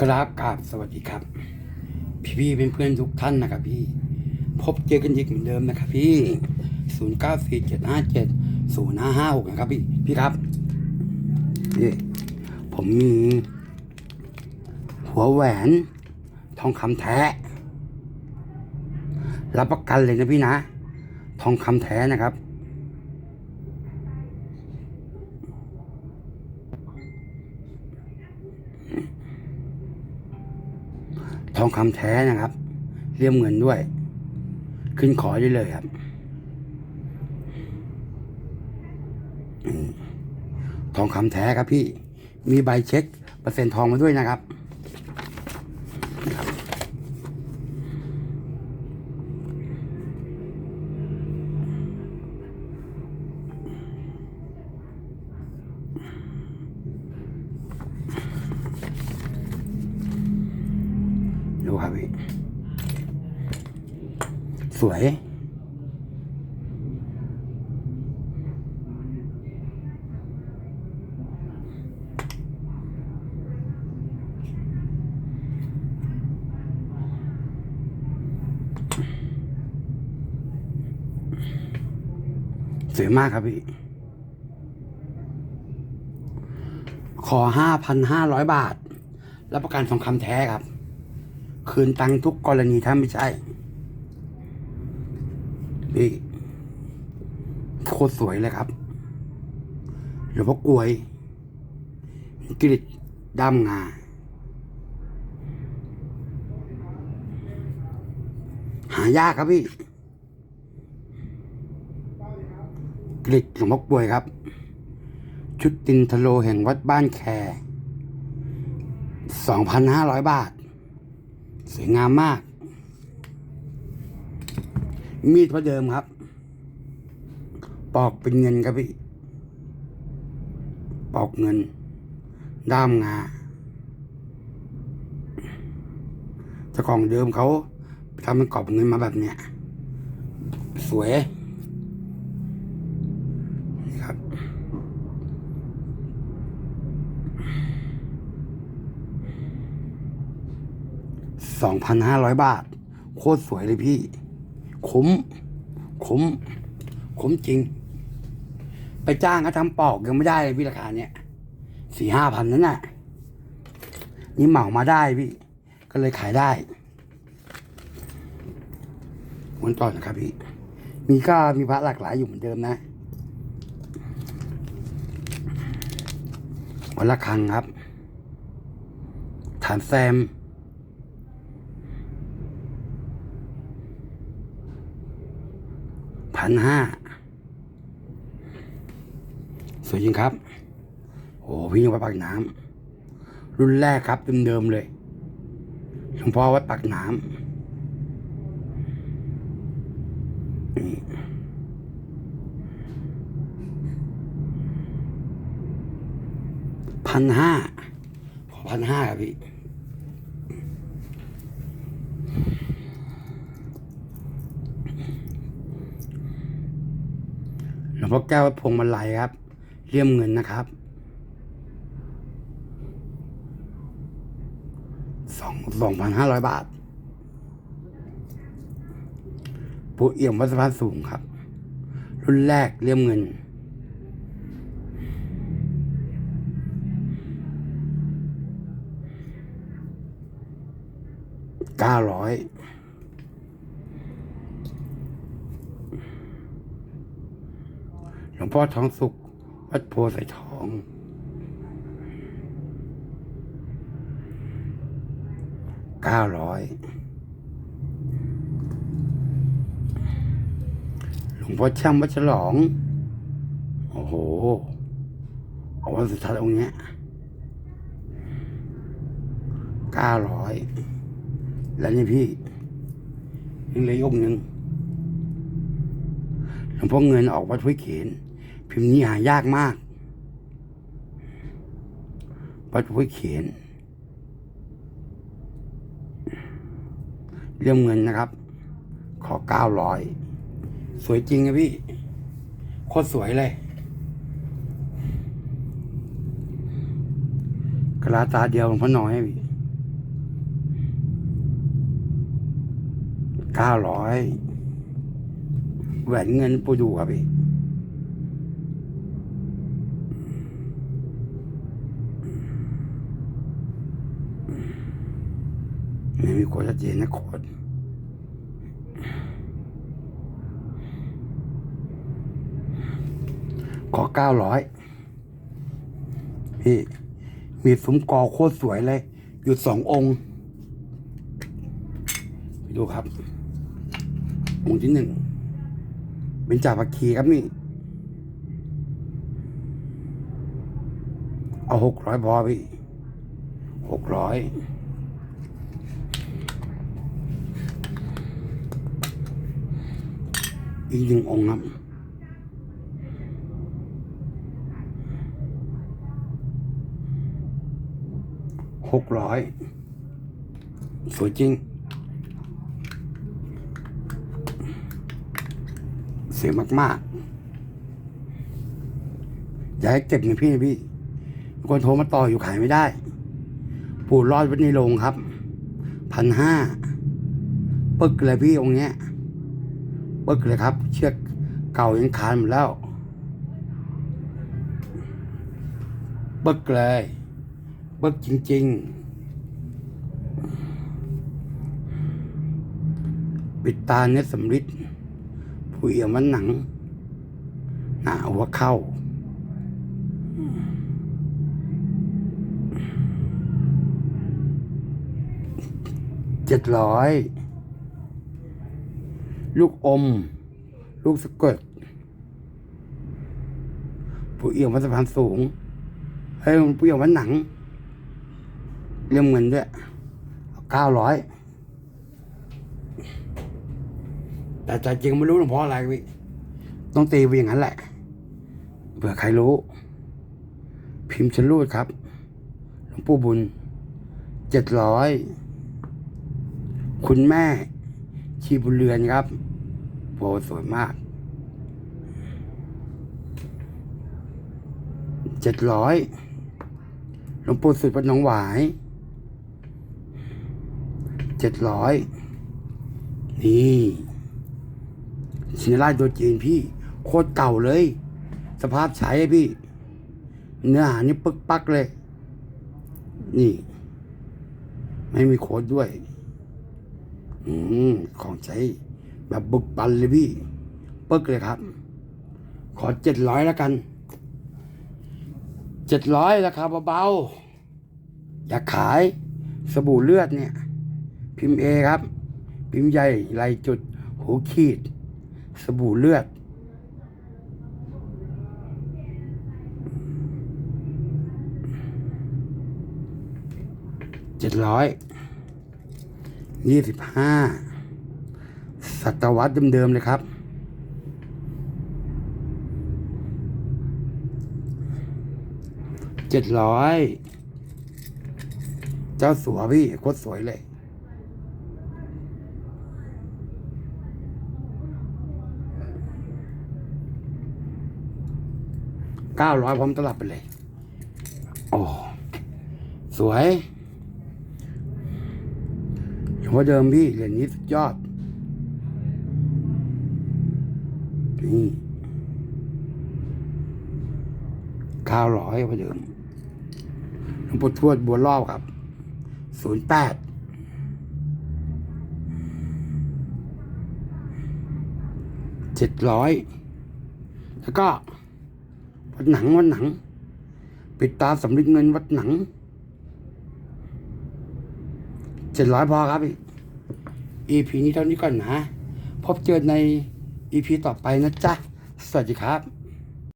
กราบกราบสวัสดีครับ พี่พี่เป็นเพื่อนทุกท่านนะครับพี่ พบเจอกันอีกเหมือนเดิมนะครับพี่ศูนย์เก้าสี่เจ็ดห้าเจ็ดศูนย์ห้าห้าหกนะครับพี่พี่ครับนี่ผมมีหัวแหวนทองคำแท้ รับประกันเลยนะพี่นะ ทองคำแท้นะครับ ท องคำแท้นะครับเรียมเงินด้วย ขึ้นขอได้เลยครับ ทองคำแท้ครับพี่ มีใบเช็คเปอร์เซ็นต์ทองมาด้วยนะครับ สวย สวยมากครับพี่ ขอห้าพันห้าร้อยบาท รับประกันทองคำแท้ครับ คืนตังทุกกรณีถ้าไม่ใช่ นี่โคตรสวยเลยครับหลวงพ่อกลวยกริดดำงาหายากครับพี่กริดหลวงพ่อกลวยครับ ชุดตินทโลแห่งวัดบ้านแคสองพันห้าร้อยบาท สวยงามมาก มีดพระเดิมครับ ปอกเป็นเงินครับพี่ ปอกเงิน ด้ามงาเจ้าของเดิมเขาทำเป็นกรอบเงินมาแบบเนี้ย สวยครับสองพันห้าร้อยบาท โคตรสวยเลยพี่ คุ้มคุ้มคุ้มจริง ไปจ้างเขาทำปอกยังไม่ได้เลยพี่ราคาเนี้ยสี่ห้าพันนั่นน่ะ นี่เหมามาได้พี่ ก็เลยขายได้วันต่อนะครับพี่ มีก็มีพระหลากหลายอยู่เหมือนเดิมนะวันละครั้งครับ ฐานแซม นห้าสวยจริงครับโอ้พี่ยังวัดปากน้ำรุ่นแรกครับเดิมๆเลยหลวงพ่อวัดปากน้ำนี่พันห้าขอพันห้าครับพี่ หลว งพ่อแก้วพวงมาลัยครับเลี่ยมเงินนะครับสองสองพันห้าร้อยบาทปูเอี่ยมวัสะพานสูงครับ รุ่นแรกเลี่ยมเงินเก้าร้อย หลวงพ่อท้องสุข วัดโพไสทอง เก้าร้อยหลวงพ่อช่างวัดฉลอง โอ้โหเอาวันสุดท้ายองค์เนี้ยเก้าร้อยแล้วนี่พี่ยังเหลืออีกองหนึ่งหลวงพ่อเงินออกวัดห้วยเขน พิมพ์นี้หายากมากปัจจุบัเขียน เรื่องเงินนะครับ ขอเก้าร้อยสวยจริงนะพี่ โคตรสวยเลยกระลาตาเดียวหลนงพ่อน้อยพี่เก้าร้อยแหวนเงินปูดูครับพี่ ไม่มีโค้ดชัดเจนนะโค้ดขอเก้าร้อยพี่ มีซุ้มกอโคตรสวยเลย อยู่สององค์ไปดูครับ องค์ที่หนึ่ง เป็นจ่าพักคีครับนี่ เอาหกร้อยพอพี่หกร้อย อีกหนึ่งองค์ครับหกร้อยสวยจริง เสียมาก ๆ อย่าให้เก็บเงินพี่นะพี่มีคนโทรมาต่ออยู่ขายไม่ได้ ปู่รอดไว้ในโรงครับพันห้าปึกเลยพี่องค์เนี้ย ปึกเลยครับ เชือกเก่ายังขาดหมดแล้วปึกเลยปึกจริง ๆ ปิดตาเนื้อสำริดผู้เอี่ยมวันหนัง หนาหัวเข้าเจ็ดร้อย ลูกอม ลูกสะกดผู้เอี่ยมวัดสะพานสูงเฮ้ยผู้เอี่ยมวัดหนัง เรื่องเงินด้วยเก้าร้อยแต่ใจจริงไม่รู้หรอกเพราะอะไรพี่ต้องตีไปอย่างนั้นแหละเผื่อใครรู้ พิมพ์ชลูดครับหลวงปู่บุญเจ็ดร้อยคุณแม่ชีบุญเรือนครับ โพสวยมากเจ็ดร้อยหลวงปู่สุดวัดหนองหวายเจ็ดร้อยนี่ชินราชตัวจีนพี่ โคตรเก่าเลย สภาพใช้พี่ เนื้อหานี่ปึกปักเลย นี่ ไม่มีโค้ดด้วย อืม ของใช้ แบบบึกบันเลยพี่ปึกเลยครับ ขอเจ็ดร้อยแล้วกันเจ็ดร้อยราคาเบาๆอยากขายสบู่เลือดเนี่ย พิมพ์เอครับ พิมพ์ใหญ่ลายจุดหูขีด สบู่เลือด เจ็ดร้อยยี่สิบห้า สัตวรรษเดิมๆเลยครับ เจ็ดร้อย เจ้าสัวพี่โคตรสวยเลย เก้าร้อยพร้อมตลับไปเลย โอ้ สวยอย่างว่าเดิมพี่เหรียญนี้สุดยอด นี่เก้าร้อยกว่าเดิมหลวงปู่ทวดบัวรอบครับศูนย์แปดเจ็ดร้อยแล้วก็วัดหนังวัดหนัง ปิดตาสำลิดเงินวัดหนังเจ็ดร้อยพอครับพี่ EP นี้เท่านี้ก่อนนะ พบเจอใน EP ต่อไปนะจ๊ะ สวัสดีครับ